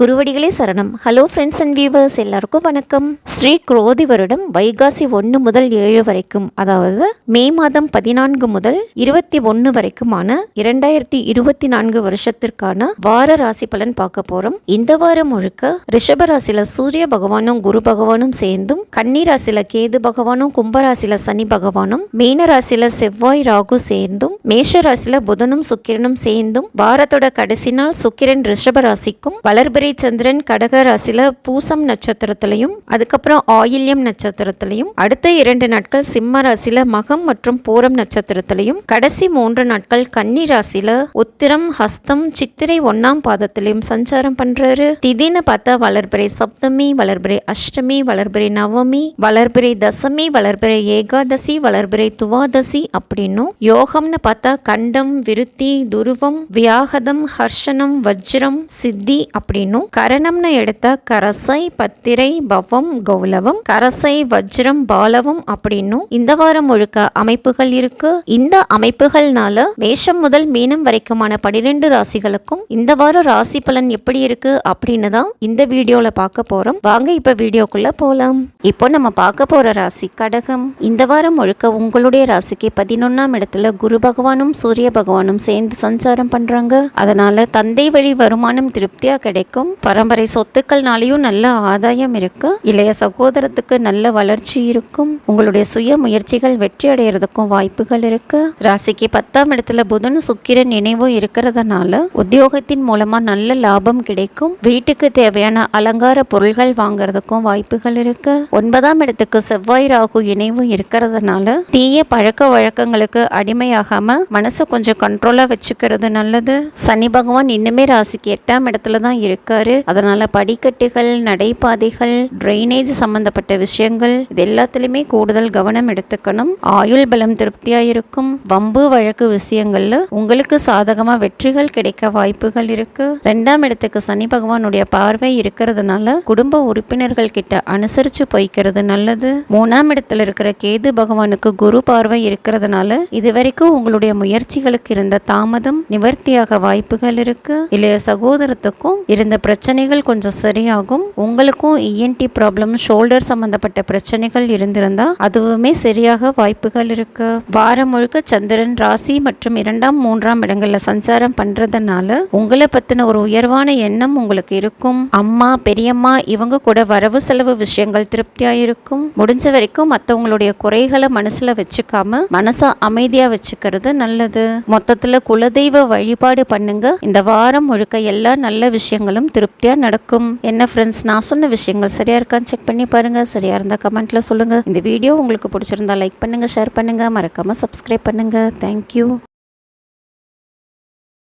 குருவடிகளே சரணம். Hello friends and viewers எல்லாருக்கும் வணக்கம். ஸ்ரீ குரோதி வருடம் வைகாசி ஒன்று முதல் ஏழு வரைக்கும் அதாவது மே மாதம் பதினான்கு முதல் இருபத்தி ஒன்று வரைக்குமான இரண்டாயிரத்தி இருபத்தி நான்கு வருஷத்திற்கான வார ராசி பலன் பார்க்க போறோம். இந்த வாரம் முழுக்க ரிஷப ராசியில சூரிய பகவானும் குரு பகவானும் சேர்ந்தும் கன்னி ராசியில கேது பகவானும் கும்பராசியில சனி பகவானும் மீன ராசியில செவ்வாய் ராகு சேர்ந்தும் மேஷ ராசியில புதனும் சுக்கிரனும் சேர்ந்தும் வாரத்தோட கடைசி நாள் சுக்கிரன் ரிஷப ராசிக்கும் வளர்பிறை சந்திரன் கடக ராசியில பூசம் நட்சத்திரத்திலையும் அதுக்கப்புறம் ஆயில்யம் நட்சத்திரத்திலையும் அடுத்த இரண்டு நாட்கள் சிம்ம ராசியில மகம் மற்றும் பூரம் நட்சத்திரத்திலையும் கடைசி மூன்று நாட்கள் கன்னி ராசியில உத்திரம் ஹஸ்தம் சித்திரை ஒன்னாம் பாதத்திலையும் சஞ்சாரம் பண்றாரு. திதின்னு பார்த்தா வளர்பிறை சப்தமி வளர்பிறை அஷ்டமி வளர்பிறை நவமி வளர்பிறை தசமி வளர்பிறை ஏகாதசி வளர்பிறை துவாதசி அப்படின்னும் யோகம்னு பார்த்தா கண்டம் விருத்தி துருவம் வியாகதம் ஹர்ஷனம் வஜ்ரம் சித்தி அப்படின்னும் கரணம்னு எடுத்தா கரசை பத்திரை பவம் கௌலவம் கரசை வஜ்ரம் பாலவம் அப்படின்னும் இந்த வாரம் முழுக்க அமைப்புகள் இருக்கு. இந்த அமைப்புகள்னால மேஷம் முதல் மீனம் வரைக்குமான பனிரெண்டு ராசிகளுக்கும் இந்த வாரம் ராசி பலன் எப்படி இருக்கு அப்படின்னு தான் இந்த வீடியோல பார்க்க போறோம். வாங்க இப்ப வீடியோக்குள்ள போலாம். இப்போ நம்ம பார்க்க போற ராசி கடகம். இந்த வாரம் முழுக்க உங்களுடைய ராசிக்கு பதினொன்னாம் இடத்துல குரு பகவானும் சூரிய பகவானும் சேர்ந்து சஞ்சாரம் பண்றாங்க. அதனால தந்தை வழி வருமானம் திருப்தியா கிடைக்கும். பரம்பரை சொத்துக்கள்னாலையும் நல்ல ஆதாயம் இருக்கு. இளைய சகோதரத்துக்கு நல்ல வளர்ச்சி இருக்கும். உங்களுடைய சுய முயற்சிகள் வெற்றி அடைகிறதுக்கும் வாய்ப்புகள் இருக்கு. ராசிக்கு பத்தாம் இடத்துல புதன் சுக்கிரன் நினைவும் இருக்கிறதுனால உத்தியோகத்தின் மூலமா நல்ல லாபம் கிடைக்கும். வீட்டுக்கு தேவையான அலங்கார பொருள்கள் வாங்குறதுக்கும் வாய்ப்புகள் இருக்கு. ஒன்பதாம் இடத்துக்கு செவ்வாய் ராகு இணைவும் இருக்கிறதுனால தீய பழக்க வழக்கங்களுக்கு அடிமையாகாம மனசை கொஞ்சம் கண்ட்ரோலா வச்சுக்கிறது நல்லது. சனி பகவான் இன்னுமே ராசிக்கு எட்டாம் இடத்துல தான் இருக்காரு அதனால படிக்கட்டுகள் நடைபாதைகள் ட்ரைனேஜ் சம்பந்தப்பட்ட விஷயங்கள் இது எல்லாத்துலேயுமே கூடுதல் கவனம் எடுத்துக்கணும். ஆயுள் பலம் திருப்தியா இருக்கும் வம்பு வழக்கு விஷயங்கள்ல உங்களுக்கு சாதகமா வெற்றிகள் கிடைக்க வாய்ப்புகள் இருக்கு. ரெண்டாம் இடத்துக்கு சனி பகவானுடைய பார்வை இருக்கிறதுனால குடும்ப உறுப்பினர்கள் கிட்ட அனுசரிச்சு போய்க்கிறது நல்லது. மூணாம் இடத்துல இருக்கிற கேது பகவானுக்கு குரு பார்வை இருக்கிறதுனால இதுவரைக்கும் உங்களுடைய முயற்சிகளுக்கு இருந்த தாமதம் நிவர்த்தியாக வாய்ப்புகள் இருக்கு. இளைய சகோதரத்துக்கும் இருந்த பிரச்சனைகள் கொஞ்சம் சரியாகும். உங்களுக்கும் இஎன்டி ப்ராப்ளம் ஷோல்டர் சம்பந்தப்பட்ட பிரச்சனைகள் இருந்திருந்தால் அதுவுமே சரியாக வாய்ப்புகள் இருக்கு. வாரம் முழுக்க சந்திரன் ராசி மற்றும் இரண்டாம் மூன்றாம் இடங்களில் சஞ்சாரம் பண்றதுனால உங்களை பத்தின ஒரு உயர்வான எண்ணம் உங்களுக்கு இருக்கும். அம்மா பெரியம்மா இவங்க கூட வரவு செலவு விஷயங்கள் திருப்தியா இருக்கும். முடிஞ்ச வரைக்கும் மற்றவங்களுடைய குறைகளை மனசுல வச்சுக்காம மனசை அமைதியா வச்சுக்கிறது நல்லது. மொத்தத்துல குலதெய்வ வழிபாடு பண்ணுங்க. இந்த வாரம் முழுக்க எல்லா நல்ல விஷயங்களும் திருப்தியாக நடக்கும். என்ன ஃப்ரெண்ட்ஸ் நான் சொன்ன விஷயங்கள் சரியாக இருக்கான்னு செக் பண்ணி பாருங்கள் சரியாக இருந்தால் கமெண்ட்டில் சொல்லுங்கள் இந்த வீடியோ உங்களுக்கு பிடிச்சிருந்தா லைக் பண்ணுங்கள் ஷேர் பண்ணுங்கள் மறக்காமல் சப்ஸ்கிரைப் பண்ணுங்கள் தேங்க்யூ